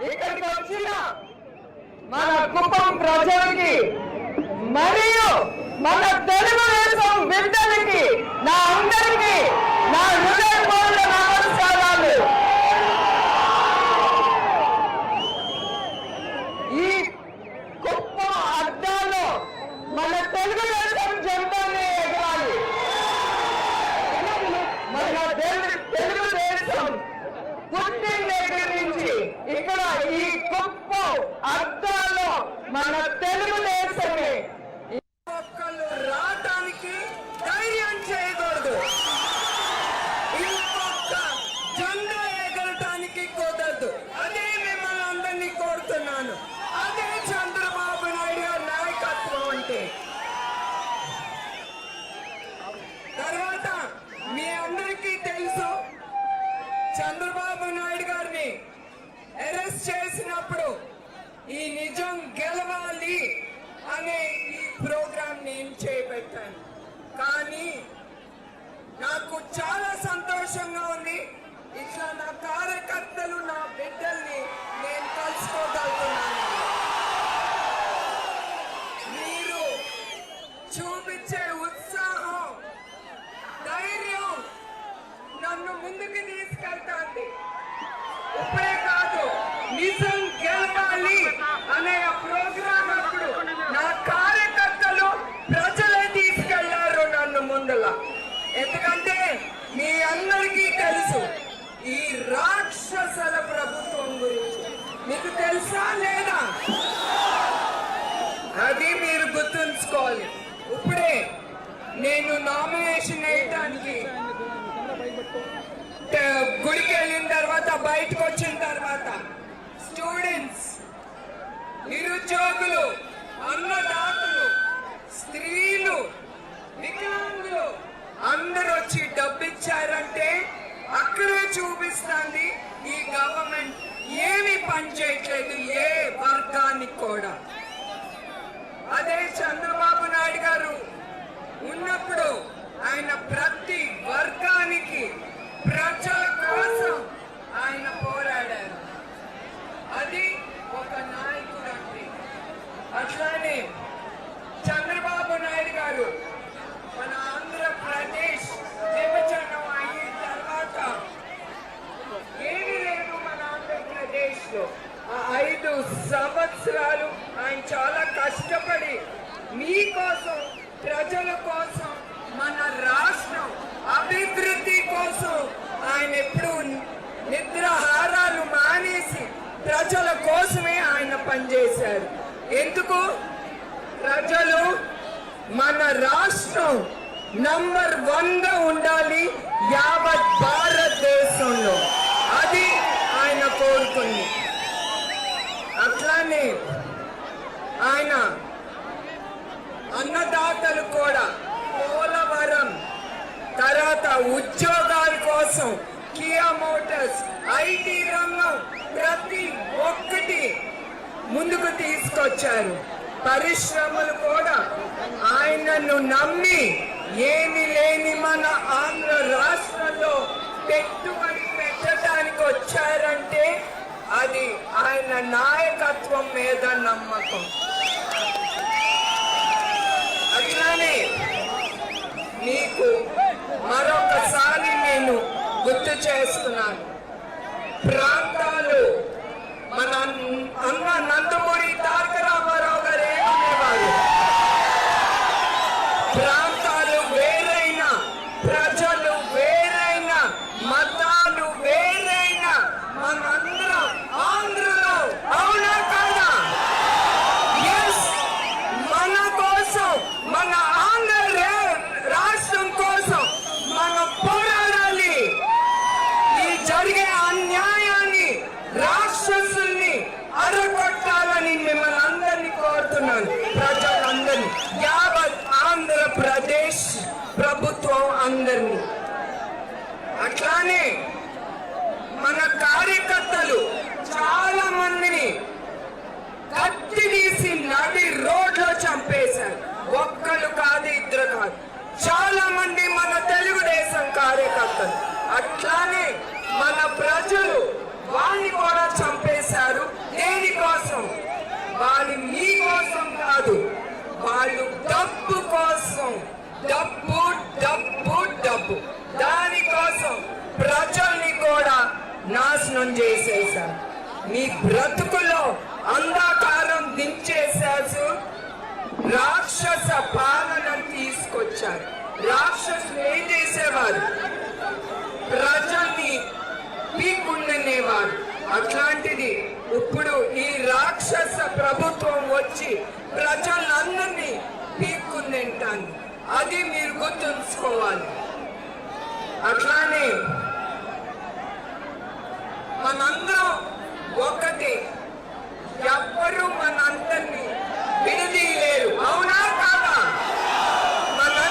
ఇక్కడికి వచ్చిన మన కుప్పం ప్రజలకి మరియు ఇక్కడ ఈ కుప్పం అద్దాలో మన తెలుగుదేశమే. ఒక్కళ్ళు రావటానికి ధైర్యం చేయకూడదు. ఇంకొక జెండా ఎగరటానికి కుదరదు. అదే మిమ్మల్ని అందరినీ కోరుతున్నాను. అదే చంద్రబాబు నాయుడు గారి నాయకత్వం అంటే. తర్వాత మీ అందరికీ తెలుసు చంద్రబాబు నాయుడు గారిని అరెస్ట్ చేసినప్పుడు ఈ నిజం గెలవాలి అనే ఈ ప్రోగ్రామ్ నేను చేపెట్టాను. కానీ నాకు చాలా సంతోషంగా ఉంది. ఇట్లా నా కార్యకర్తలు నా బిడ్డల్ని నేను కలుసుకోగలుగుతున్నాను మీరు చూపించే ఉత్సాహం ధైర్యం నన్ను ముందుకు తీసుకెళ్తాంది ఇప్పుడే కాదు నిజం గెలవాలి అనే ఆ ప్రోగ్రామ్ అప్పుడు నా కార్యకర్తలు ప్రజలే తీసుకెళ్ళారు నన్ను ముందల ఎందుకంటే మీ అందరికీ తెలుసు ఈ రాక్షసల ప్రభుత్వం గురించి. మీకు తెలుసా లేదా? అది మీరు గుర్తుంచుకోవాలి. ఇప్పుడే నేను నామినేషన్ వేయటానికి గుడికి వెళ్ళిన తర్వాత బయటకు వచ్చిన తర్వాత స్టూడెంట్స్ నిరుద్యోగులు అన్నదాతలు స్త్రీలు వికలాంగులు అందరు వచ్చి డబ్బు ఇచ్చారంటే అక్కడే చూపిస్తుంది ఈ గవర్నమెంట్. ఏమి పని చేయట్లేదు ఏ వర్గానికి కూడా. అదే చంద్రబాబు నాయుడు గారు ఉన్నప్పుడు ఆయన ప్రతి వర్గా ప్రజల కోసం ఆయన పోరాడారు అది ఒక నాయకుడు అంటే అట్లానే చంద్రబాబు నాయుడు గారు మన ఆంధ్రప్రదేశ్ విభజన అయిన తర్వాత ఏమీ లేదు మన ఆంధ్రప్రదేశ్లో ఆ ఐదు సంవత్సరాలు ఆయన చాలా కష్టపడి మీకోసం ప్రజల కోసం మన రాష్ట్రం అభివృద్ధి కోసం ఆయన ఎప్పుడు నిద్రహారాలు మానేసి ప్రజల కోసమే ఆయన పనిచేశారు. ఎందుకు? ప్రజలు మన రాష్ట్రం నంబర్ వన్గా ఉండాలి యావత్ భారతదేశంలో. అది ఆయన కోరుకుంది. అట్లానే ఆయన అన్నదాతలు కూడా పోలవరం తర్వాత ఉద్యోగాల కోసం కియా మోటార్స్ ఐటీ రంగం ప్రతి ఒక్కటి ముందుకు తీసుకొచ్చారు. పరిశ్రమలు కూడా ఆయనను నమ్మి ఏమి లేని మన ఆంధ్ర రాష్ట్రంలో పెట్టుబడి పెట్టడానికి వచ్చారంటే అది ఆయన నా దైవం మీద నమ్మకం. అట్లానే నీకు మరొకసారి నేను గుర్తు చేస్తున్నాను. ప్రాంతాలు మన అన్న నందమూరి తారక రామారావు గారు ఏమనేవారు ప్రాంతాలు వేరైనా ప్రజలు వేరైనా మతాలు వేరైనా మనందరం ఆంధ్రలో అవునా కాదా ఎస్ మన కోసం మన ఆంధ్ర రా- రాష్ట్రం కోసం మనం పోరాడాలి ఈ జరిగే అన్యాయాన్ని రాక్షసుల్ని అరగొట్టాలని మిమ్మల్ని అందరినీ కోరుతున్నాను ప్రజలందరినీ యావత్ ఆంధ్రప్రదేశ్ ప్రభుత్వం అందరినీ అట్లానే మన కార్యకర్తలు చాలా మందిని కత్తి తీసి నడి రోడ్లో చంపేశారు ఒక్కరు కాదు ఇద్దరు కాదు చాలా మంది మన తెలుగుదేశం కార్యకర్తలు అట్లానే మన ప్రజలు వాళ్ళని కూడా చంపేశారు నాశనం చేసేశారు మీ బ్రతుకులో అంధకారం దించేశారు. రాక్షస పాలన తీసుకొచ్చారు. రాక్షసులు ఏం చేసేవారు? ప్రజల్ని పీకుండనేవారు అట్లాంటిది ఇప్పుడు ఈ రాక్షస ప్రభుత్వం వచ్చి ప్రజలందరినీ పీక్కుందింటాను అది మీరు గుర్తుంచుకోవాలి. అట్లానే మనందరం ఒక్కటి ఎవ్వరూ మనందరినీ